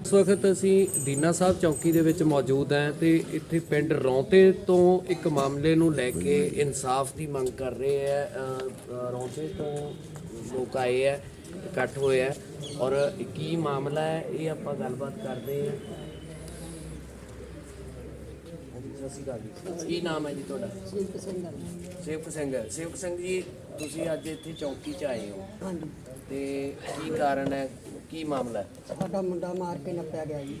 ਇਸ ਵਕਤ ਅਸੀਂ ਦੀਨਾ ਸਾਹਿਬ ਚੌਕੀ ਦੇ ਵਿੱਚ ਮੌਜੂਦ ਹਾਂ ਤੇ ਇੱਥੇ ਪਿੰਡ ਰੌਂਤੇ ਤੋਂ ਇੱਕ ਮਾਮਲੇ ਨੂੰ ਲੈ ਕੇ ਇਨਸਾਫ ਦੀ ਮੰਗ ਕਰ ਰਹੇ ਅ, ਰੌਂਤੇ ਤੋਂ ਲੋਕ ਆਏ ਹੈ ਇਕੱਠ ਹੋਏ ਹੈ ਔਰ ਕੀ ਮਾਮਲਾ ਹੈ ਇਹ ਆਪਾਂ ਗੱਲਬਾਤ ਕਰਦੇ ਜੀ। ਕੀ ਨਾਮ ਹੈ ਜੀ ਤੁਹਾਡਾ? ਸ਼ੀਪ ਸਿੰਘ ਆ। ਸੇਵਕ ਸਿੰਘ ਸੇਵਕ ਸਿੰਘ ਜੀ ਤੁਸੀਂ ਅੱਜ ਇੱਥੇ ਚੌਕੀ 'ਚ ਆਏ ਹੋ ਹਾਂਜੀ। ਤੇ ਕੀ ਕਾਰਨ ਹੈ? ਕੀ ਮਾਮਲਾ ਹੈ? ਸਾਡਾ ਮੁੰਡਾ ਮਾਰ ਕੇ ਨੱਪਿਆ ਗਿਆ ਜੀ।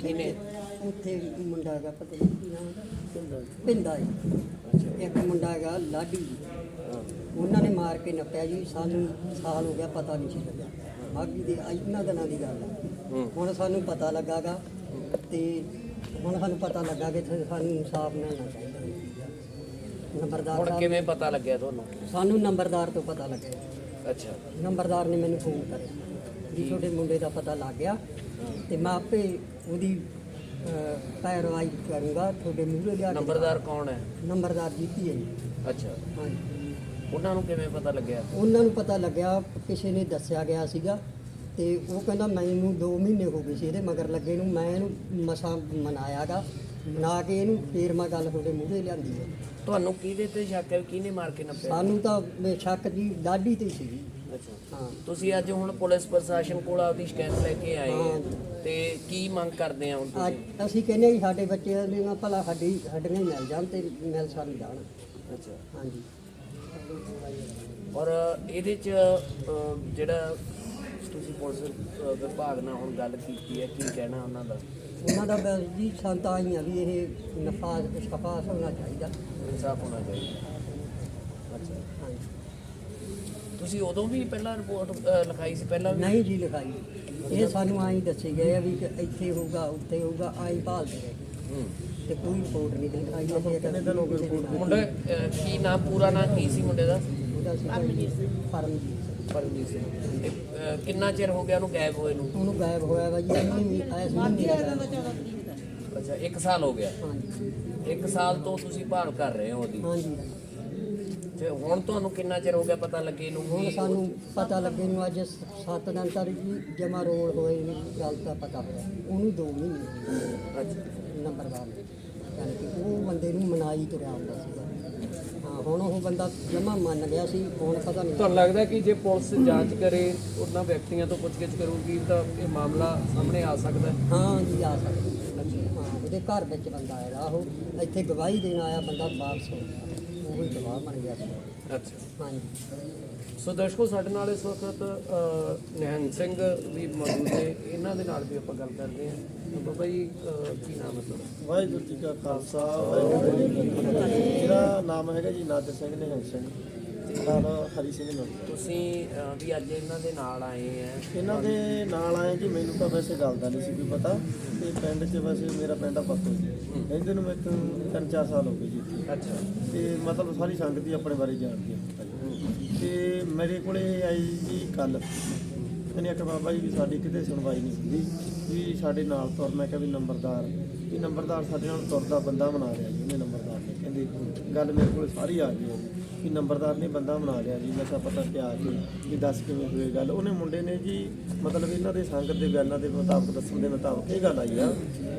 ਕਿਹਨੇ? ਉੱਥੇ ਮੁੰਡਾ ਹੈਗਾ ਪਤਾ ਨਹੀਂ ਕੀ ਨਾਮ ਉਹਦਾ ਪਿੰਦਾ ਜੀ। ਇੱਕ ਮੁੰਡਾ ਹੈਗਾ ਲਾਡੀ ਜੀ। ਉਹਨਾਂ ਨੇ ਮਾਰ ਕੇ ਨੱਪਿਆ ਜੀ। ਸਾਨੂੰ ਸਾਲ ਹੋ ਗਿਆ ਪਤਾ ਨਹੀਂ ਸੀ ਲੱਗਿਆ। ਮਾਗੀ ਦੇ ਇਹਨਾਂ ਦਿਨਾਂ ਦੀ ਗੱਲ ਹੈ। ਹੁਣ ਸਾਨੂੰ ਪਤਾ ਲੱਗਾਗਾ ਤੇ ਹੁਣ ਸਾਨੂੰ ਪਤਾ ਲੱਗਾ ਕਿ ਇੱਥੇ ਸਾਨੂੰ ਇਨਸਾਫ ਮਿਲਣਾ ਚਾਹੀਦਾ। ਨੰਬਰਦਾਰ ਹੁਣ ਸਾਹਿਬ ਕਿਵੇਂ ਪਤਾ ਲੱਗਿਆ ਤੁਹਾਨੂੰ? ਸਾਨੂੰ ਨੰਬਰਦਾਰ ਤੋਂ ਪਤਾ ਲੱਗਿਆ। ਅੱਛਾ। ਨੰਬਰਦਾਰ ਨੇ ਮੈਨੂੰ ਫੋਨ ਕਰਿਆ। ਵੀ ਤੁਹਾਡੇ ਮੁੰਡੇ ਦਾ ਪਤਾ ਲੱਗ ਗਿਆ ਤੇ ਮੈਂ ਆਪੇ ਉਹਦੀ ਪੈਰਵਾਈ ਕਰੂੰਗਾ ਤੁਹਾਡੇ ਮੂਹਰੇ ਲਿਆ ਕੇ ਨੰਬਰਦਾਰ ਕੌਣ ਹੈ? ਨੰਬਰਦਾਰ ਜੀਤੀ ਹੈ ਜੀ। ਅੱਛਾ। ਹਾਂਜੀ। ਉਹਨਾਂ ਨੂੰ ਕਿਵੇਂ ਪਤਾ ਲੱਗਿਆ? ਉਹਨਾਂ ਨੂੰ ਪਤਾ ਲੱਗਿਆ ਕਿਸੇ ਨੇ ਦੱਸਿਆ ਗਿਆ ਸੀਗਾ ਤੇ ਉਹ ਕਹਿੰਦਾ ਮੈਨੂੰ 2 ਮਹੀਨੇ ਹੋ ਗਏ ਸੀ ਇਹਦੇ ਮਗਰ ਲੱਗੇ ਨੂੰ ਮੈਂ ਇਹਨੂੰ ਮਸਾਂ ਮਨਾਇਆਗਾ ਮਨਾ ਕੇ ਇਹਨੂੰ ਫੇਰ ਮੈਂ ਗੱਲ ਤੁਹਾਡੇ ਮੂਹਰੇ ਲਿਆਂਦੀ ਹੈ। ਤੁਹਾਨੂੰ ਕਿਹਦੇ ਤੇ ਸ਼ੱਕ ਹੈ ਵੀ ਕਿਹਨੇ ਮਾਰ ਕੇ ਨੱਪਿਆ? ਸਾਨੂੰ ਤਾਂ ਬੇ ਸ਼ੱਕ ਜੀ ਡਾਢੀ ਤੇ ਸੀ। ਅੱਛਾ ਹਾਂ ਤੁਸੀਂ ਅੱਜ ਹੁਣ ਪੁਲਿਸ ਪ੍ਰਸ਼ਾਸਨ ਕੋਲ ਆਪਦੀ ਸ਼ਿਕਾਇਤ ਲੈ ਕੇ ਆਏ ਹਾਂ। ਤੇ ਕੀ ਮੰਗ ਕਰਦੇ ਆ ਹੁਣ ਅੱਜ ਤੁਸੀਂ ਅਸੀਂ ਕਹਿੰਦੇ ਹਾਂ ਜੀ ਸਾਡੇ ਬੱਚੇ ਦੀਆਂ ਭਲਾ ਸਾਡੀ ਸਾਡੀਆਂ ਹੀ ਮਿਲ ਜਾਣ ਤੇ ਮਿਲ ਸਾਨੂੰ ਜਾਣ। ਅੱਛਾ। ਹਾਂਜੀ। ਔਰ ਇਹਦੇ ਚ ਜਿਹੜਾ ਤੁਸੀਂ ਪੁਲਿਸ ਵਿਭਾਗ ਨਾਲ ਹੁਣ ਗੱਲ ਕੀਤੀ ਹੈ ਕੀ ਕਹਿਣਾ ਉਹਨਾਂ ਦਾ? ਉਹਨਾਂ ਦਾ ਬਸ ਜੀ ਸੰਤਾਂ ਹੀ ਆ ਵੀ ਇਹ ਨਫਾ ਸ਼ਫਾਸ ਹੋਣਾ ਚਾਹੀਦਾ। ਇਨਸਾਫ ਹੋਣਾ ਚਾਹੀਦਾ। ਅੱਛਾ। ਹਾਂਜੀ। ਤੁਸੀਂ ਉਦੋਂ ਵੀ ਪਹਿਲਾਂ ਰਿਪੋਰਟ ਲਿਖਾਈ ਸੀ ਪਹਿਲਾਂ ਵੀ? ਨਹੀਂ ਜੀ ਲਿਖਾਈ ਇਹ ਸਾਨੂੰ ਆਈ ਦੱਸੇ ਗਏ ਆ ਵੀ ਕਿ ਇੱਥੇ ਹੋਊਗਾ ਉੱਥੇ ਹੋਊਗਾ ਆਈ ਭਾਲਦੇ ਰਹੇ। ਹੂੰ। ਤੇ ਕੋਈ ਰਿਪੋਰਟ ਨਹੀਂ ਲਿਖਾਈ ਅਸੀਂ ਕਿੰਨੇ ਦਿਨ ਹੋ ਗਏ ਮੁੰਡਾ ਅ, ਕੀ ਨਾਮ ਪੂਰਾ ਨਾਮ ਕੀ ਸੀ ਮੁੰਡੇ ਦਾ? ਉਹਦਾ ਸੀ ਪਰਮਜੀਤ ਸਿੰਘ। ਪਰਮਜੀਤ ਪਰਮਜੀਤ ਸਿੰਘ। ਇਹ, ਅ, ਕਿੰਨਾ ਚਿਰ ਹੋ ਗਿਆ ਉਹਨੂੰ ਗਾਇਬ ਹੋਏ ਨੂੰ? ਉਹਨੂੰ ਗਾਇਬ ਹੋਇਆ ਵਾ ਜੀ ਵੀ ਐਸ ਦਾ ਗਾਇਬ। ਅੱਛਾ 1 ਸਾਲ ਹੋ ਗਿਆ। ਹਾਂਜੀ। 1 ਸਾਲ ਤੋਂ ਤੁਸੀਂ ਭਾਲ ਕਰ ਰਹੇ ਹੋ ਉਹਦੀ? ਹਾਂਜੀ। ਤੇ ਹੁਣ ਤੁਹਾਨੂੰ ਕਿੰਨਾ ਚਿਰ ਹੋ ਗਿਆ ਪਤਾ ਲੱਗੇ ਨੂੰ ਹੁਣ ਵੀ ਸਾਨੂੰ ਪਤਾ ਲੱਗੇ ਨੂੰ ਅੱਜ 7 ਦਿਨ ਤੱਕ ਜਮਾ ਰੋਲ ਹੋਏ ਨੂੰ ਗੱਲ ਦਾ ਪਤਾ ਹੋਇਆ। ਉਹਨੂੰ 2 ਮਹੀਨੇ ਹੋ ਗਏ। ਅੱਛਾ। ਨੰਬਰਦਾਰ ਨੇ ਯਾਨੀ ਕਿ ਉਹ ਬੰਦੇ ਨੂੰ ਮਨਾਈ ਤੁਰਿਆ ਹੁੰਦਾ ਸੀਗਾ। ਹਾਂ ਹੁਣ ਉਹ ਬੰਦਾ ਜਮਾ ਮੰਨ ਗਿਆ ਸੀ ਹੁਣ ਪਤਾ ਨਹੀਂ। ਤੁਹਾਨੂੰ ਲੱਗਦਾ ਕਿ ਜੇ ਪੁਲਿਸ ਜਾਂਚ ਕਰੇ ਉਹਨਾਂ ਵਿਅਕਤੀਆਂ ਤੋਂ ਪੁੱਛਗਿੱਛ ਕਰੂਗੀ ਤਾਂ ਇਹ ਮਾਮਲਾ ਸਾਹਮਣੇ ਆ ਸਕਦਾ ਹੈ? ਹਾਂ ਜੀ ਆ ਸਕਦਾ। ਹਾਂ ਉਹਦੇ ਘਰ ਵਿੱਚ ਬੰਦਾ ਆਇਆ ਉਹ ਇੱਥੇ ਗਵਾਹੀ ਦੇਣ ਆਇਆ ਬੰਦਾ ਵਾਪਸ ਹੋ ਗਿਆ। ਉਹ ਹੀ ਗਵਾਹ ਬਣ ਗਿਆ ਸੀ। ਅੱਛਾ। ਹਾਂਜੀ। ਸੋ ਦਰਸ਼ਕੋ ਸਾਡੇ ਨਾਲ ਇਸ ਵਕਤ ਅ, ਨਿਹੰਗ ਸਿੰਘ ਵੀ ਮੌਜੂਦ ਨੇ। ਇਹਨਾਂ ਦੇ ਨਾਲ ਵੀ ਆਪਾਂ ਗੱਲ ਕਰਦੇ ਹਾਂ। ਤਾਂ ਬਾਬਾ ਜੀ ਅ, ਕੀ ਨਾਮ ਹੈ ਤੁਹਾਡਾ? ਵਾਹਿਗੁਰੂ ਜੀ ਕਾ ਖਾਲਸਾ ਵਾਹਿਗੁਰੂ ਜੀ ਕੀ ਫਤਿਹ। ਮੇਰਾ ਨਾਮ ਹੈਗਾ ਜੀ ਨਾਦਰ ਸਿੰਘ ਨਿਹੰਗ ਸਿੰਘ। ਨਾਲ ਹਰੀ ਸਿੰਘ ਨੰਦ ਤੁਸੀਂ ਅ, ਵੀ ਅੱਜ ਇਹਨਾਂ ਦੇ ਨਾਲ ਆਏ ਆ। ਇਹਨਾਂ ਦੇ ਨਾਲ ਆਏ ਜੀ ਮੈਨੂੰ ਤਾਂ ਵੈਸੇ ਗੱਲ ਦਾ ਨਹੀਂ ਸੀ ਕੋਈ ਪਤਾ। ਤੇ ਪਿੰਡ 'ਚ ਵੈਸੇ ਮੇਰਾ ਪਿੰਡ ਆ ਪੱਤੋ ਜੀ। ਰਹਿੰਦੇ ਨੂੰ ਮੈਨੂੰ ਤਿੰਨ ਚਾਰ ਸਾਲ ਹੋ ਗਏ ਜੀ ਇੱਥੇ। ਅੱਛਾ। ਤੇ ਮਤਲਬ ਸਾਰੀ ਸੰਗਤ ਹੀ ਆਪਣੇ ਬਾਰੇ ਜਾਣਦੀ ਹੈ ਤੇ ਮੇਰੇ ਕੋਲੇ ਆਈ ਜੀ ਕੱਲ ਇਹਨੇ ਆਖਿਆ ਬਾਬਾ ਜੀ ਵੀ ਸਾਡੀ ਕਿਤੇ ਸੁਣਵਾਈ ਨਹੀਂ ਹੁੰਦੀ। ਵੀ ਸਾਡੇ ਨਾਲ ਤੁਰ ਮੈਂ ਕਿਹਾ ਵੀ ਨੰਬਰਦਾਰ। ਵੀ ਨੰਬਰਦਾਰ ਸਾਡੇ ਨਾਲ ਤੁਰਦਾ ਬੰਦਾ ਬਣਾ ਰਿਹਾ ਜੀ ਉਹਨੇ ਨੰਬਰਦਾਰ ਨੇ। ਕਹਿੰਦੇ ਗੱਲ ਮੇਰੇ ਕੋਲ ਸਾਰੀ ਆ ਗਈ ਹੈ ਜੀ। ਵੀ ਨੰਬਰਦਾਰ ਨੇ ਬੰਦਾ ਬਣਾ ਲਿਆ ਜੀ ਮੈਂ ਕਿਹਾ ਪਤਾ ਪਿਆ ਕੇ ਵੀ ਦੱਸ ਕਿਵੇਂ ਹੋਈ ਗੱਲ। ਉਹਨੇ ਮੁੰਡੇ ਨੇ ਜੀ ਮਤਲਬ ਇਹਨਾਂ ਦੇ ਸੰਗਤ ਦੇ ਬਿਆਨਾਂ ਦੇ ਮੁਤਾਬਕ ਦੱਸਣ ਦੇ ਮੁਤਾਬਕ ਇਹ ਗੱਲ ਆਈ ਆ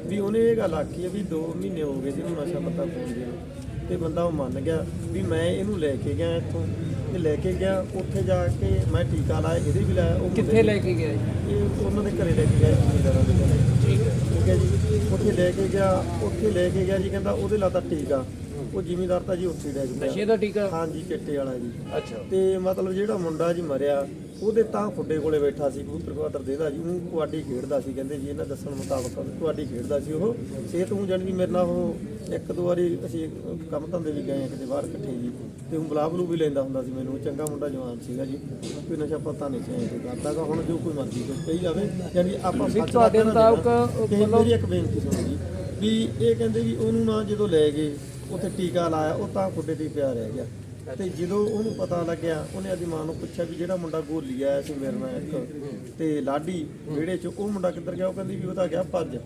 ਵੀ ਉਹਨੇ ਇਹ ਗੱਲ ਆਖੀ ਹੈ ਵੀ 2 ਮਹੀਨੇ ਹੋ ਗਏ ਜਿਹਨੂੰ ਨਸ਼ਾ ਪਤਾ ਪਾਉਂਦੇ ਨੂੰ ਤੇ ਬੰਦਾ ਉਹ ਮੰਨ ਗਿਆ ਵੀ ਮੈਂ ਇਹਨੂੰ ਲੈ ਕੇ ਗਿਆ ਇੱਥੋਂ ਤੇ ਲੈ ਕੇ ਗਿਆ ਉੱਥੇ ਜਾ ਕੇ ਮੈਂ ਟੀਕਾ ਲਾਇਆ ਇਹਦੇ ਵੀ ਲਾਇਆ ਉਹ ਕਿੱਥੇ ਲੈ ਕੇ ਗਿਆ ਜੀ? ਇਹ ਉਹਨਾਂ ਦੇ ਘਰੇ ਲੈ ਕੇ ਗਿਆ ਜ਼ਿਮੀਂਦਾਰਾਂ ਦੇ ਘਰੇ। ਠੀਕ ਹੈ। ਠੀਕ ਹੈ ਜੀ। ਉੱਥੇ ਲੈ ਕੇ ਗਿਆ ਉੱਥੇ ਲੈ ਕੇ ਗਿਆ ਜੀ ਕਹਿੰਦਾ ਉਹਦੇ ਲਾਤਾ ਟੀਕਾ। ਉਹ ਜ਼ਿਮੀਂਦਾਰ ਤਾਂ ਜੀ ਉੱਥੇ ਡਿੱਗ ਨਸ਼ੇ ਪਿਆ ਦਾ ਟੀਕਾ? ਹਾਂਜੀ ਚਿੱਟੇ ਵਾਲਾ ਜੀ। ਅੱਛਾ। ਤੇ ਮਤਲਬ ਜਿਹੜਾ ਮੁੰਡਾ ਜੀ ਮਰਿਆ ਉਹਦੇ ਤਾਂ ਖੁੱਡੇ ਕੋਲੇ ਬੈਠਾ ਸੀ ਕਬੂਤਰ ਕਬੂਤਰ ਦੇਦਾ ਜੀ ਉਹ ਕੁਆਡੀ ਖੇਡਦਾ ਸੀ ਕਹਿੰਦੇ ਜੀ ਇਹਨਾਂ ਦੱਸਣ ਮੁਤਾਬਕ ਕੁਆਡੀ ਖੇਡਦਾ ਸੀ ਉਹ। ਸਿਹਤ ਨੂੰ ਜਾਣੀ ਮੇਰੇ ਨਾਲ ਉਹ ਇੱਕ ਦੋ ਵਾਰੀ ਅਸੀਂ ਕੰਮ ਧੰਦੇ ਵੀ ਗਏ ਕਿਤੇ ਬਾਹਰ ਇਕੱਠੇ ਜੀ। ਤੇ ਉਹ ਬੁਲਾ ਬਲੂ ਵੀ ਲੈਂਦਾ ਹੁੰਦਾ ਸੀ ਮੈਨੂੰ ਚੰਗਾ ਮੁੰਡਾ ਜਵਾਨ ਸੀਗਾ ਜੀ। ਕੋਈ ਨਸ਼ਾ ਪਤਾ ਨਹੀਂ ਸੀ ਇਹ ਕਰਦਾ ਗਾ ਹੁਣ ਜੋ ਕੋਈ ਮਰਜ਼ੀ ਕੋਈ ਕਹੀ ਜਾਵੇ ਯਾਨੀ ਆਪਾਂ ਵੀ ਸੱਚ ਤੁਹਾਡੇ ਮੁਤਾਬਕ। ਤੇ ਮੇਰੀ ਇੱਕ ਬੇਨਤੀ ਸੁਣੋ ਜੀ ਵੀ ਇਹ ਕਹਿੰਦੇ ਵੀ ਉਹਨੂੰ ਨਾ ਜਦੋਂ ਲੈ ਗਏ ਉੱਥੇ ਟੀਕਾ ਲਾਇਆ, ਉਹ ਤਾਂ ਖੁੱਡੇ ਤੇ ਹੀ ਪਿਆ ਰਹਿ ਗਿਆ। ਤੇ ਜਦੋਂ ਉਹਨੂੰ ਪਤਾ ਲੱਗਿਆ, ਉਹਨੇ ਆਦੀ ਮਾਂ ਨੂੰ ਪੁੱਛਿਆ ਵੀ ਜਿਹੜਾ ਮੁੰਡਾ ਗੋਲੀ ਆਇਆ ਸੀ ਮੇਰੇ ਨਾਲ ਇੱਕ, ਤੇ ਲਾਡੀ ਵਿਹੜੇ 'ਚ, ਉਹ ਮੁੰਡਾ ਕਿੱਧਰ ਗਿਆ? ਉਹ ਕਹਿੰਦੀ ਵੀ ਉਹ ਤਾਂ ਗਿਆ ਭੱਜ।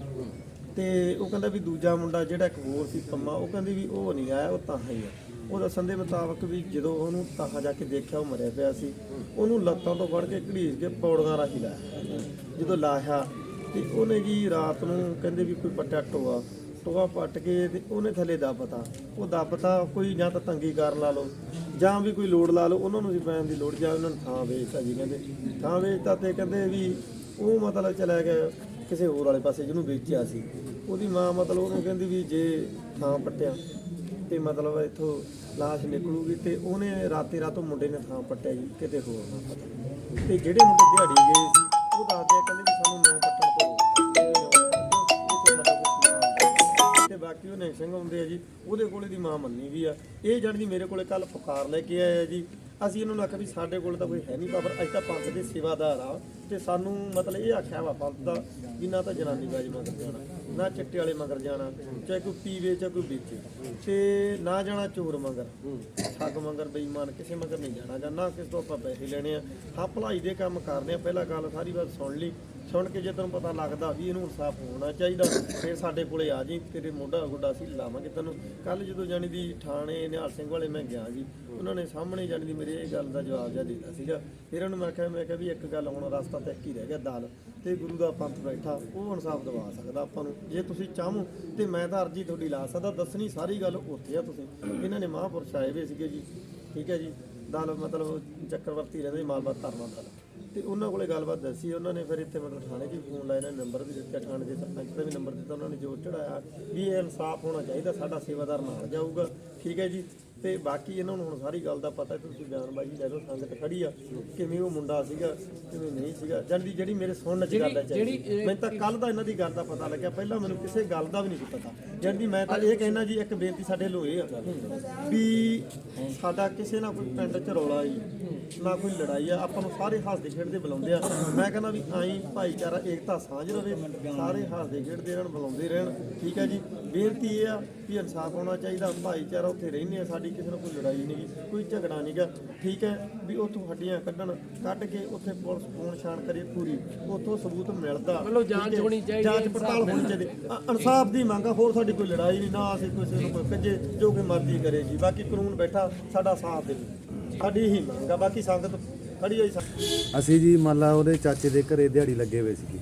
ਤੇ ਉਹ ਕਹਿੰਦਾ ਵੀ ਦੂਜਾ ਮੁੰਡਾ ਜਿਹੜਾ ਇੱਕ ਹੋਰ ਸੀ ਪੰਮਾ, ਉਹ ਕਹਿੰਦੀ ਵੀ ਉਹ ਨਹੀਂ ਆਇਆ, ਉਹ ਤਾਂ ਹੀ ਆ। ਉਹ ਦੱਸਣ ਦੇ ਮੁਤਾਬਕ ਵੀ ਜਦੋਂ ਉਹਨੂੰ ਤਾਹਾ ਜਾ ਕੇ ਦੇਖਿਆ, ਉਹ ਮਰਿਆ ਪਿਆ ਸੀ। ਉਹਨੂੰ ਲੱਤਾਂ ਤੋਂ ਫੜ ਕੇ ਘੜੀਸ ਕੇ ਪੌੜੀਆਂ ਰਾਹੀਂ ਲਾਇਆ। ਜਦੋਂ ਲਾਇਆ, ਤੇ ਉਹਨੇ ਜੀ ਰਾਤ ਨੂੰ ਕਹਿੰਦੇ ਵੀ ਕੋਈ ਪੱਟਾ ਟੋਆ। ਟੋਆ ਪੱਟ ਕੇ ਤੇ ਉਹਨੇ ਥੱਲੇ ਦੱਬਤਾ ਉਹ ਦੱਬਤਾ ਕੋਈ ਜਾਂ ਤਾਂ ਤੰਗੀ ਕਰ ਲਾ ਲਓ, ਜਾਂ ਵੀ ਕੋਈ ਲੋੜ ਲਾ ਲਓ, ਉਹਨਾਂ ਨੂੰ ਵੀ ਪੈਣ ਦੀ ਲੋੜ, ਜਾਂ ਉਹਨਾਂ ਨੂੰ ਥਾਂ ਵੇਚਤਾ ਜੀ ਕਹਿੰਦੇ। ਥਾਂ ਵੇਚਤਾ ਤੇ ਕਹਿੰਦੇ ਵੀ ਉਹ ਮਤਲਬ ਚਲਾ ਗਿਆ ਕਿਸੇ ਹੋਰ ਵਾਲੇ ਪਾਸੇ ਜਿਹਨੂੰ ਵੇਚਿਆ ਸੀ। ਉਹਦੀ ਮਾਂ ਮਤਲਬ ਉਹਨੂੰ ਕਹਿੰਦੀ ਵੀ ਜੇ ਥਾਂ ਪੱਟਿਆ ਤੇ ਮਤਲਬ ਇੱਥੋਂ ਲਾਸ਼ ਨਿਕਲੂਗੀ ਤੇ ਉਹਨੇ ਰਾਤੇ ਰਾਤੋਂ ਮੁੰਡੇ ਨੇ ਥਾਂ ਪੱਟਿਆ ਜੀ, ਕਿਤੇ ਹੋਰ ਨਾ ਪਤਾ ਤੇ ਜਿਹੜੇ ਮੁੰਡੇ ਦਿਹਾੜੀ ਗਏ ਸੀ, ਉਹ ਦੱਸਦੇ ਕਹਿੰਦੇ ਵੀ ਸਾਨੂੰ ਨਿਉ ਪੱਟਣ ਬਾਕੀ ਉਹ ਨੇ ਸਿੰਘ ਹੁੰਦੇ ਆ ਜੀ, ਉਹਦੇ ਕੋਲੇ ਦੀ ਮਾਂ ਮੰਨੀ ਵੀ ਆ। ਇਹ ਜਣ ਦੀ ਮੇਰੇ ਕੋਲੇ ਕੱਲ ਪੁਕਾਰ ਲੈ ਕੇ ਆਇਆ ਜੀ। ਅਸੀਂ ਇਹਨਾਂ ਆਖਿਆ ਵੀ ਸਾਡੇ ਕੋਲ ਤਾਂ ਕੋਈ ਹੈ ਨਹੀਂ ਬਾਬਰ, ਅਸੀਂ ਤਾਂ ਪੰਥ ਦੇ ਸੇਵਾਦਾਰ ਆ ਤੇ ਸਾਨੂੰ ਮਤਲਬ ਇਹ ਆਖਿਆ ਵਾ ਪੰਥ ਦਾ ਵੀ ਨਾ ਤਾਂ ਜਨਾਨੀ ਬਾਜ ਮਗਰ ਜਾਣਾ, ਨਾ ਚਿੱਟੇ ਵਾਲੇ ਮਗਰ ਜਾਣਾ, ਚਾਹੇ ਕੋਈ ਪੀਵੇ, ਚਾਹੇ ਕੋਈ ਵੇਚੇ ਤੇ ਨਾ ਜਾਣਾ ਚੋਰ ਮਗਰ, ਠੱਗ ਮਗਰ, ਬੇਈਮਾਨ ਕਿਸੇ ਮਗਰ ਨਹੀਂ ਜਾਣਾ ਗਾ, ਨਾ ਕਿਸ ਤੋਂ ਆਪਾਂ ਪੈਸੇ ਲੈਣੇ ਆ। ਹਾਂ, ਭਲਾਈ ਦੇ ਕੰਮ ਕਰਨੇ ਆ, ਪਹਿਲਾਂ ਗੱਲ ਸਾਰੀ ਬਾਤ ਸੁਣ ਲਈ। ਸੁਣ ਕੇ ਜੇ ਤੈਨੂੰ ਪਤਾ ਲੱਗਦਾ ਵੀ ਇਹਨੂੰ ਇਨਸਾਫ ਹੋਣਾ ਚਾਹੀਦਾ, ਫਿਰ ਸਾਡੇ ਕੋਲੇ ਆ ਜੀ, ਤੇਰੇ ਮੋਢਾ ਗੋਡਾ ਅਸੀਂ ਲਾਵਾਂਗੇ ਤੈਨੂੰ। ਕੱਲ ਜਦੋਂ ਜਾਣੀ ਦੀ ਥਾਣੇ ਨਿਹਾਲ ਸਿੰਘ ਵਾਲੇ ਮੈਂ ਗਿਆ ਜੀ, ਉਹਨਾਂ ਨੇ ਸਾਹਮਣੇ ਜਾਣੀ ਦੀ ਮੇਰੇ ਇਹ ਗੱਲ ਦਾ ਜਵਾਬ ਜਿਹਾ ਦਿੱਤਾ ਸੀਗਾ। ਫਿਰ ਉਹਨੂੰ ਮੈਂ ਕਿਹਾ ਮੈਂ ਕਿਹਾ ਵੀ ਇੱਕ ਗੱਲ ਹੁਣ ਰਸਤਾ ਤੇ ਇੱਕ ਹੀ ਰਹਿ ਗਿਆ ਦਾਲ ਤੇ ਗੁਰੂ ਦਾ ਪੰਥ ਬੈਠਾ, ਉਹ ਇਨਸਾਫ ਦਿਵਾ ਸਕਦਾ ਆਪਾਂ ਨੂੰ। ਜੇ ਤੁਸੀਂ ਚਾਹੋ ਤੇ ਮੈਂ ਤਾਂ ਅਰਜੀ ਤੁਹਾਡੀ ਲਾ ਸਕਦਾ, ਦੱਸਣੀ ਸਾਰੀ ਗੱਲ ਉੱਥੇ ਆ ਤੁਸੀਂ। ਇਹਨਾਂ ਨੇ ਮਹਾਂਪੁਰਸ਼ ਆਏ ਹੋਏ ਸੀਗੇ ਜੀ, ਠੀਕ ਹੈ ਜੀ। ਦਲ ਮਤਲਬ ਚੱਕਰਵਰਤੀ ਰਹਿੰਦੇ ਮਾਲਵਾ ਧਰਮਾਂ ਦਲ ਤੇ ਉਹਨਾਂ ਕੋਲੇ ਗੱਲਬਾਤ ਦੱਸੀ ਉਹਨਾਂ ਨੇ ਫਿਰ ਇੱਥੇ ਮਤਲਬ ਥਾਣੇ 'ਚ ਵੀ ਫੋਨ ਲਾਇਆ ਇਹਨਾਂ ਨੇ ਨੰਬਰ ਵੀ ਦਿੱਤਾ ਥਾਣੇ ਦੇ ਸਰਪੰਚ ਦਾ ਵੀ ਨੰਬਰ ਦਿੱਤਾ ਉਹਨਾਂ ਨੇ ਜੋਰ ਚੜਾਇਆ ਵੀ ਇਹ ਇਨਸਾਫ ਹੋਣਾ ਚਾਹੀਦਾ ਸਾਡਾ ਸੇਵਾਦਾਰ ਨਾਲ ਜਾਊਗਾ ਠੀਕ ਹੈ ਜੀ? ਤੇ ਬਾਕੀ ਇਹਨਾਂ ਨੂੰ ਹੁਣ ਸਾਰੀ ਗੱਲ ਦਾ ਪਤਾ ਤੁਸੀਂ ਬਿਆਨਬਾਜ਼ੀ ਲੈ ਲਓ ਸੰਗਤ ਖੜੀ ਆ ਕਿਵੇਂ ਉਹ ਮੁੰਡਾ ਸੀਗਾ ਕਿਵੇਂ ਨਹੀਂ ਸੀਗਾ ਜਲਦੀ ਜਿਹੜੀ ਮੇਰੇ ਸੁਣਨ ਚ ਗੱਲ ਹੈ ਚਾਹੀਦੀ। ਮੈਨੂੰ ਤਾਂ ਕੱਲ ਦਾ ਇਹਨਾਂ ਦੀ ਗੱਲ ਦਾ ਪਤਾ ਲੱਗਿਆ ਪਹਿਲਾਂ ਮੈਨੂੰ ਕਿਸੇ ਗੱਲ ਦਾ ਵੀ ਨਹੀਂ ਪਤਾ। ਜਲਦੀ ਮੈਂ ਤਾਂ ਇਹ ਕਹਿਣਾ ਜੀ ਇੱਕ ਬੇਨਤੀ ਸਾਡੇ ਲੋਏ ਆ ਵੀ ਸਾਡਾ ਕਿਸੇ ਨਾਲ ਕੋਈ ਪਿੰਡ ਚ ਰੌਲਾ ਜੀ ਨਾ ਕੋਈ ਲੜਾਈ ਆ ਆਪਾਂ ਨੂੰ ਸਾਰੇ ਹੱਸਦੇ ਖੇਡਦੇ ਬੁਲਾਉਂਦੇ ਆ। ਮੈਂ ਕਹਿੰਦਾ ਵੀ ਆਈ ਭਾਈਚਾਰਾ ਏਕਤਾ ਸਾਂਝ ਰਵੇ। ਸਾਰੇ ਹੱਸਦੇ ਖੇਡਦੇ ਰਹਿਣ ਬੁਲਾਉਂਦੇ ਰਹਿਣ। ਠੀਕ ਹੈ ਜੀ? ਬੇਨਤੀ ਇਹ ਆ ਵੀ ਇਨਸਾਫ ਹੋਣਾ ਚਾਹੀਦਾ। ਭਾਈਚਾਰਾ ਉੱਥੇ ਰਹਿੰਦੇ ਆ ਸਾਡੀ ਕਿਸੇ ਨਾਲ ਕੋਈ ਲੜਾਈ ਨਹੀਂ ਗੀ, ਕੋਈ ਝਗੜਾ ਨਹੀਂਗਾ ਠੀਕ ਹੈ ਵੀ ਉੱਥੋਂ ਹੱਡੀਆਂ ਕੱਢਣ ਕੱਢ ਕੇ ਉੱਥੇ ਪੁਲਿਸ ਫੋਨ ਛਾਣ ਕਰੇ ਪੂਰੀ। ਉੱਥੋਂ ਸਬੂਤ ਮਿਲਦਾ। ਮਤਲਬ ਜਾਂਚ? ਹੋਣੀ ਚਾਹੀਦੀ ਜਾਂਚ ਪੜਤਾਲ ਹੋਣੀ ਚਾਹੀਦੀ। ਇਨਸਾਫ ਦੀ ਮੰਗ ਆ ਹੋਰ ਸਾਡੀ ਕੋਈ ਲੜਾਈ ਨਹੀਂ ਨਾ ਅਸੀਂ ਕਿਸੇ ਨੂੰ ਕੋਈ ਕੱਜੇ ਜੋ ਕੋਈ ਮਰਜ਼ੀ ਕਰੇ ਜੀ। ਬਾਕੀ ਕਾਨੂੰਨ ਬੈਠਾ ਸਾਡਾ ਸਾਥ ਦੇਵੇ ਸਾਡੀ ਹੀ ਮੰਗ ਆ ਬਾਕੀ ਸੰਗਤ ਖੜੀ ਹੋਈ ਸੰਗਤ ਅਸੀਂ ਜੀ ਮੰਨ ਲਾ ਉਹਦੇ ਚਾਚੇ ਦੇ ਘਰੇ ਦਿਹਾੜੀ ਲੱਗੇ ਹੋਏ ਸੀਗੇ।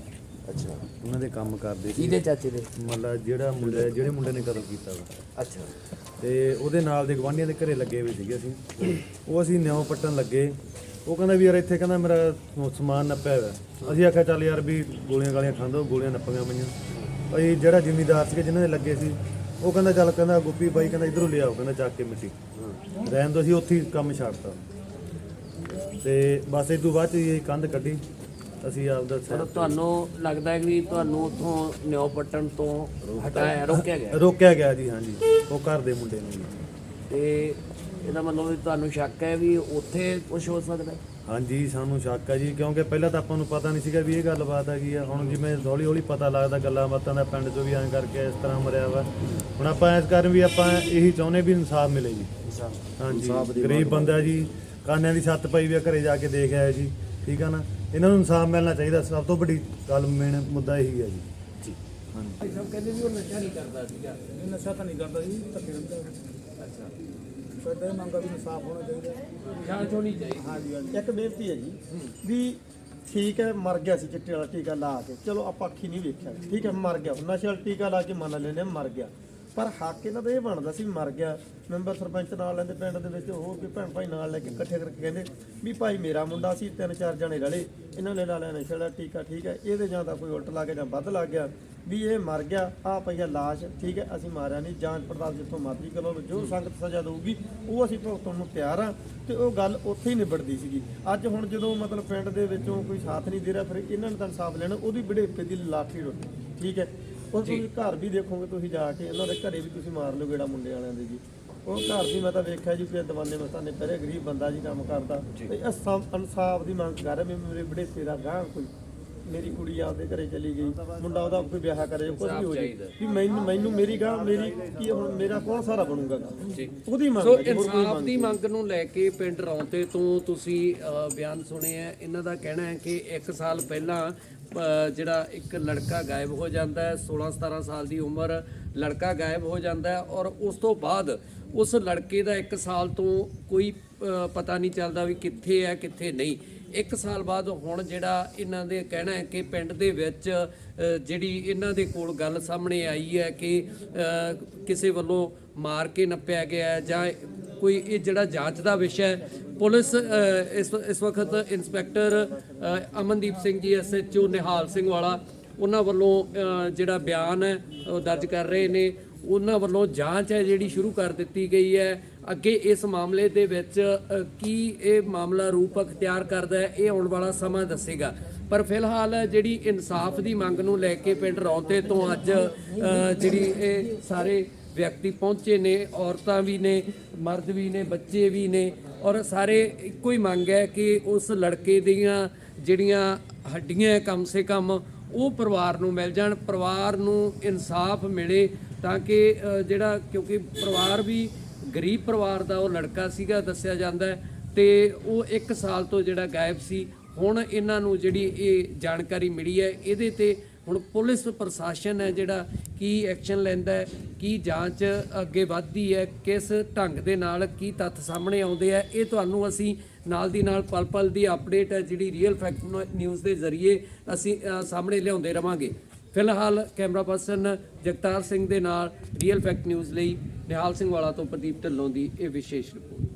ਅੱਛਾ। ਉਹਨਾਂ ਦੇ ਕੰਮ ਕਰਦੇ ਸੀ ਕਿਹਦੇ ਚਾਚੇ ਦੇ? ਮੰਨ ਲਾ ਜਿਹੜਾ ਮੁੰਡਾ ਜਿਹੜੇ ਮੁੰਡੇ ਨੇ ਕਤਲ ਕੀਤਾ ਵਾ। ਅੱਛਾ। ਤੇ ਉਹਦੇ ਨਾਲ ਦੇ ਗਵਾਂਢੀਆਂ ਦੇ ਘਰੇ ਲੱਗੇ ਹੋਏ ਸੀਗੇ ਅਸੀਂ। ਉਹ ਅਸੀਂ ਨਿਉ ਪੱਟਣ ਲੱਗੇ। ਉਹ ਕਹਿੰਦਾ ਵੀ ਯਾਰ ਇੱਥੇ ਕਹਿੰਦਾ ਮੇਰਾ ਸਮਾਨ ਨੱਪਿਆ ਹੋਇਆ। ਅਸੀਂ ਆਖਿਆ ਚੱਲ ਯਾਰ ਵੀ ਗੋਲੀਆਂ ਗਾਲੀਆਂ ਖਾਂਦਾ ਗੋਲੀਆਂ ਨੱਪੀਆਂ ਪਈਆਂ ਭਾਈ ਜਿਹੜਾ ਜ਼ਿਮੀਦਾਰ ਸੀਗੇ ਜਿਨ੍ਹਾਂ ਦੇ ਲੱਗੇ ਸੀ ਉਹ ਕਹਿੰਦਾ ਚੱਲ ਕਹਿੰਦਾ ਗੋਪੀ ਬਾਈ ਕਹਿੰਦਾ ਇਧਰੋਂ ਲਿਆਓ ਕਹਿੰਦਾ ਚੱਕ ਕੇ ਮਿੱਟੀ। ਰਹਿਣ ਤੋਂ ਅਸੀਂ ਉੱਥੇ ਹੀ ਕੰਮ ਛੱਡਤਾ। ਤੇ ਬਸ ਇਹ ਤੋਂ ਬਾਅਦ ਚ ਇਹ ਕੰਧ ਕੱਢੀ। ਅਸੀਂ ਆਪਦਾ ਮਤਲਬ ਤੁਹਾਨੂੰ ਲੱਗਦਾ ਹੈ ਕਿ ਤੁਹਾਨੂੰ ਉੱਥੋਂ ਨਿਓ ਪੱਟਣ ਤੋਂ ਹਟਾਇਆ ਰੋਕਿਆ ਗਿਆ? ਰੋਕਿਆ ਗਿਆ ਜੀ ਹਾਂਜੀ। ਉਹ ਘਰ ਦੇ ਮੁੰਡੇ ਨੂੰ। ਜੀ। ਤੇ ਇਹਦਾ ਮਤਲਬ ਵੀ ਤੁਹਾਨੂੰ ਸ਼ੱਕ ਹੈ ਵੀ ਉੱਥੇ ਕੁਝ ਹੋ ਸਕਦਾ ਹੈ? ਹਾਂਜੀ ਸਾਨੂੰ ਸ਼ੱਕ ਹੈ ਜੀ ਕਿਉਂਕਿ ਪਹਿਲਾਂ ਤਾਂ ਆਪਾਂ ਨੂੰ ਪਤਾ ਨਹੀਂ ਸੀਗਾ ਵੀ ਇਹ ਗੱਲਬਾਤ ਹੈਗੀ ਆ। ਹੁਣ ਜਿਵੇਂ ਹੌਲੀ ਹੌਲੀ ਪਤਾ ਲੱਗਦਾ ਗੱਲਾਂ ਬਾਤਾਂ ਦਾ ਪਿੰਡ 'ਚੋਂ ਵੀ ਐਂ ਕਰਕੇ ਇਸ ਤਰ੍ਹਾਂ ਮਰਿਆ ਵਾ। ਹੁਣ ਆਪਾਂ ਇਸ ਕਾਰਨ ਵੀ ਆਪਾਂ ਇਹੀ ਚਾਹੁੰਦੇ ਵੀ ਇਨਸਾਫ ਮਿਲੇ ਜੀ। ਹਾਂਜੀ ਗਰੀਬ ਬੰਦਾ ਜੀ ਕਾਨਿਆਂ ਦੀ ਛੱਤ ਪਈ ਵੀ ਆ ਘਰੇ ਜਾ ਕੇ ਦੇਖ ਆਇਆ ਜੀ ਠੀਕ ਆ ਨਾ? ਇਹਨਾਂ ਨੂੰ ਇਨਸਾਫ ਮਿਲਣਾ ਚਾਹੀਦਾ ਸਭ ਤੋਂ ਵੱਡੀ ਗੱਲ ਮੇਨ ਮੁੱਦਾ ਇਹੀ ਹੈ ਜੀ। ਹਾਂਜੀ। ਸਭ ਕਹਿੰਦੇ ਵੀ ਉਹ ਨਸ਼ਾ ਨਹੀਂ ਕਰਦਾ ਸੀਗਾ। ਇਹ ਨਸ਼ਾ ਤਾਂ ਨਹੀਂ ਕਰਦਾ ਜੀ ਧੱਕੇ ਦਿੰਦਾ ਅੱਛਾ। ਸਾਡਾ ਇਹ ਮੰਗਾ ਵੀ ਇਨਸਾਫ ਹੋਣਾ ਚਾਹੀਦਾ। ਜਾਂਚ ਹੋਣੀ ਚਾਹੀਦੀ। ਹਾਂਜੀ ਹਾਂਜੀ। ਇੱਕ ਬੇਨਤੀ ਹੈ ਜੀ ਵੀ ਠੀਕ ਹੈ ਮਰ ਗਿਆ ਸੀ ਚਿੱਟੇ ਵਾਲਾ ਟੀਕਾ ਲਾ ਕੇ। ਚਲੋ ਆਪਾਂ ਅੱਖੀ ਨਹੀਂ ਵੇਖਿਆ। ਠੀਕ ਹੈ ਮਰ ਗਿਆ। ਨਸ਼ੇ ਵਾਲਾ ਟੀਕਾ ਲਾ ਕੇ ਮੰਨ ਹਾਂ, ਮਰ ਗਿਆ। ਪਰ ਹੱਕ ਇਹਨਾਂ ਦਾ ਇਹ ਬਣਦਾ ਸੀ ਮਰ ਗਿਆ, ਮੈਂਬਰ ਸਰਪੰਚ ਨਾਲ ਲੈਂਦੇ ਪਿੰਡ ਦੇ ਵਿੱਚ, ਹੋਰ ਕੋਈ ਭੈਣ ਭਾਈ ਨਾਲ ਲੈ ਕੇ ਇਕੱਠੇ ਕਰਕੇ ਕਹਿੰਦੇ ਵੀ ਭਾਈ ਮੇਰਾ ਮੁੰਡਾ ਸੀ, ਤਿੰਨ ਚਾਰ ਜਣੇ ਰਲੇ, ਇਹਨਾਂ ਨੇ ਲਾ ਲਿਆ ਨਸ਼ੇ ਟੀਕਾ ਠੀਕ ਹੈ ਇਹਦੇ ਜਾਂ ਤਾਂ ਕੋਈ ਉਲਟ ਲੱਗ ਗਿਆ ਜਾਂ ਵੱਧ ਲੱਗ ਗਿਆ, ਵੀ ਇਹ ਮਰ ਗਿਆ ਆ ਪਈਆ ਲਾਸ਼, ਠੀਕ ਹੈ ਅਸੀਂ ਮਾਰਿਆ ਨਹੀਂ ਜਾਂਚ ਪੜਤਾਲ ਜਿੱਥੋਂ ਮਰਜ਼ੀ ਕਰੋ ਜੋ ਸੰਗਤ ਸਜ਼ਾ ਦਊਗੀ, ਉਹ ਅਸੀਂ ਭੁਗਤਣ ਨੂੰ ਤਿਆਰ ਆ, ਤੇ ਉਹ ਗੱਲ ਉੱਥੇ ਹੀ ਨਿਬੜਦੀ ਸੀਗੀ। ਅੱਜ ਹੁਣ ਜਦੋਂ ਮਤਲਬ ਪਿੰਡ ਦੇ ਵਿੱਚੋਂ ਕੋਈ ਸਾਥ ਨਹੀਂ ਦੇ ਰਿਹਾ, ਫਿਰ ਇਹਨਾਂ ਨੇ ਤਾਂ ਇਨਸਾਫ ਲੈਣਾ, ਉਹਦੀ ਬੜੇਪੇ ਦੀ ਲਾਠੀ ਰੋਟੀ, ਠੀਕ ਹੈ। ਉਹ ਤੁਸੀਂ ਘਰ ਵੀ ਦੇਖੋਗੇ ਤੁਸੀਂ ਜਾ ਕੇ ਇਹਨਾਂ ਦੇ ਘਰੇ ਵੀ ਤੁਸੀਂ ਮਾਰ ਲਓ ਗੇੜਾ ਮੁੰਡੇ ਵਾਲਿਆਂ ਦੇ ਜੀ। ਉਹ ਘਰ ਦੀ ਮੈਂ ਤਾਂ ਵੇਖਿਆ ਜੀ ਕਿ ਦਵਾਨੇ ਮਸਤਾਨੇ ਪਹਿਰੇ ਗਰੀਬ ਬੰਦਾ ਜੀ ਕੰਮ ਕਰਦਾ। ਤੇ ਇਨਸਾਫ ਇਨਸਾਫ ਦੀ ਮੰਗ ਕਰ ਰਿਹਾ ਮੇਰੇ ਬੜੇਪੇ ਦਾ ਗਾਂ ਕੋਈ ਮੇਰੀ ਕੁੜੀ ਆਪਦੇ ਘਰੇ ਚਲੀ ਗਈ ਮੁੰਡਾ ਉਹਦਾ ਕੋਈ ਵਿਆਹ ਕਰੇ ਕੁਝ ਵੀ ਹੋ ਜਾਏ ਵੀ ਮੈਨੂੰ ਮੈਨੂੰ ਮੇਰੀ ਗਾਂ ਮੇਰੀ ਕੀ ਹੁਣ ਮੇਰਾ ਕੌਣ ਸਾਰਾ ਬਣੂਗਾ? ਉਹਦੀ ਮੰਗ ਸੋ ਜੀ, ਇਨਸਾਫ ਦੀ ਮੰਗ ਨੂੰ ਲੈ ਕੇ ਪਿੰਡ ਰੌਂਤੇ ਤੋਂ ਤੁਸੀਂ ਬਿਆਨ ਸੁਣੇ ਆ। ਇਹਨਾਂ ਦਾ ਕਹਿਣਾ ਹੈ ਕਿ 1 ਸਾਲ ਪਹਿਲਾਂ ਜਿਹੜਾ ਇੱਕ ਲੜਕਾ ਗਾਇਬ ਹੋ ਜਾਂਦਾ ਹੈ 16 17 ਸਾਲ ਦੀ ਉਮਰ ਲੜਕਾ ਗਾਇਬ ਹੋ ਜਾਂਦਾ ਹੈ ਔਰ ਉਸ ਤੋਂ ਬਾਅਦ ਉਸ ਲੜਕੇ ਦਾ 1 ਸਾਲ ਤੋਂ ਕੋਈ ਪਤਾ ਨਹੀਂ ਚੱਲਦਾ ਵੀ ਕਿੱਥੇ ਹੈ, ਕਿੱਥੇ ਨਹੀਂ। ਇੱਕ ਸਾਲ ਬਾਅਦ ਹੁਣ ਜਿਹੜਾ ਇਹਨਾਂ ਦੇ ਕਹਿਣਾ ਹੈ ਕਿ ਪਿੰਡ ਦੇ ਵਿੱਚ ਜਿਹੜੀ ਇਹਨਾਂ ਦੇ ਕੋਲ ਗੱਲ ਸਾਹਮਣੇ ਆਈ ਹੈ ਕਿ ਕਿਸੇ ਵੱਲੋਂ ਮਾਰ ਕੇ ਨੱਪਿਆ ਗਿਆ ਜਾਂ ਕੋਈ ਇਹ ਜਿਹੜਾ ਜਾਂਚ ਦਾ ਵਿਸ਼ਾ ਹੈ ਪੁਲਿਸ ਇਸ ਇਸ ਵਕਤ ਇੰਸਪੈਕਟਰ ਅਮਨਦੀਪ ਸਿੰਘ ਜੀ ਐਸਐਚਓ ਨਿਹਾਲ ਸਿੰਘ ਵਾਲਾ, ਉਹਨਾਂ ਵੱਲੋਂ ਜਿਹੜਾ ਬਿਆਨ ਹੈ, ਉਹ ਦਰਜ ਕਰ ਰਹੇ ਨੇ। ਉਹਨਾਂ ਵੱਲੋਂ ਜਾਂਚ ਹੈ ਜਿਹੜੀ ਸ਼ੁਰੂ ਕਰ ਦਿੱਤੀ ਗਈ ਹੈ। ਅੱਗੇ ਇਸ ਮਾਮਲੇ ਦੇ ਵਿੱਚ ਕੀ ਇਹ ਮਾਮਲਾ ਰੂਪ ਅਖਤਿਆਰ ਕਰਦਾ ਹੈ, ਇਹ ਆਉਣ ਵਾਲਾ ਸਮਾਂ ਦੱਸੇਗਾ। ਪਰ ਫਿਲਹਾਲ ਜਿਹੜੀ ਇਨਸਾਫ ਦੀ ਮੰਗ ਨੂੰ ਲੈ ਕੇ ਪਿੰਡ ਰੌਂਤੇ ਤੋਂ ਅੱਜ ਜਿਹੜੀ ਇਹ ਸਾਰੇ ਵਿਅਕਤੀ ਪਹੁੰਚੇ ਨੇ, ਔਰਤਾਂ ਵੀ ਨੇ, ਮਰਦ ਵੀ ਨੇ, ਬੱਚੇ ਵੀ ਨੇ ਔਰ ਸਾਰੇ ਇੱਕੋ ਹੀ ਮੰਗ ਹੈ ਕਿ ਉਸ ਲੜਕੇ ਦੀਆਂ ਜਿਹੜੀਆਂ ਹੱਡੀਆਂ ਹੈ ਕਮ ਸੇ ਕਮ ਉਹ ਪਰਿਵਾਰ ਨੂੰ ਮਿਲ ਜਾਣ, ਪਰਿਵਾਰ ਨੂੰ ਇਨਸਾਫ ਮਿਲੇ ਤਾਂ ਕਿ ਜਿਹੜਾ ਕਿਉਂਕਿ ਪਰਿਵਾਰ ਵੀ ਗਰੀਬ ਪਰਿਵਾਰ ਦਾ ਉਹ ਲੜਕਾ ਸੀਗਾ ਦੱਸਿਆ ਜਾਂਦਾ ਹੈ ਤੇ ਉਹ 1 ਸਾਲ ਤੋਂ ਜਿਹੜਾ ਗਾਇਬ ਸੀ। ਹੁਣ ਇਹਨਾਂ ਨੂੰ ਜਿਹੜੀ ਇਹ ਜਾਣਕਾਰੀ ਮਿਲੀ ਹੈ, ਇਹਦੇ ਤੇ ਹੁਣ ਪੁਲਿਸ ਪ੍ਰਸ਼ਾਸਨ ਹੈ ਜਿਹੜਾ ਕੀ ਐਕਸ਼ਨ ਲੈਂਦਾ ਹੈ, ਕੀ ਜਾਂਚ ਅੱਗੇ ਵੱਧਦੀ ਹੈ, ਕਿਸ ਢੰਗ ਦੇ ਨਾਲ ਕੀ ਤੱਥ ਸਾਹਮਣੇ ਆਉਂਦੇ ਆ, ਇਹ ਤੁਹਾਨੂੰ ਅਸੀਂ ਨਾਲ ਦੀ ਨਾਲ ਪਲ ਪਲ ਦੀ ਅਪਡੇਟ ਹੈ, ਜਿਹੜੀ ਰੀਅਲ ਫੈਕਟ ਨਿਊਜ਼ ਦੇ ਜ਼ਰੀਏ ਅਸੀਂ ਸਾਹਮਣੇ ਲਿਆਉਂਦੇ ਰਵਾਂਗੇ। ਫਿਲਹਾਲ ਕੈਮਰਾ ਪਰਸਨ ਜਗਤਾਰ ਸਿੰਘ ਦੇ ਨਾਲ ਰੀਅਲ ਫੈਕਟ ਨਿਊਜ਼ ਲਈ ਨਿਹਾਲ ਸਿੰਘ ਵਾਲਾ ਤੋਂ ਪ੍ਰਦੀਪ ਢੱਲੋਂ ਦੀ ਇਹ ਵਿਸ਼ੇਸ਼ ਰਿਪੋਰਟ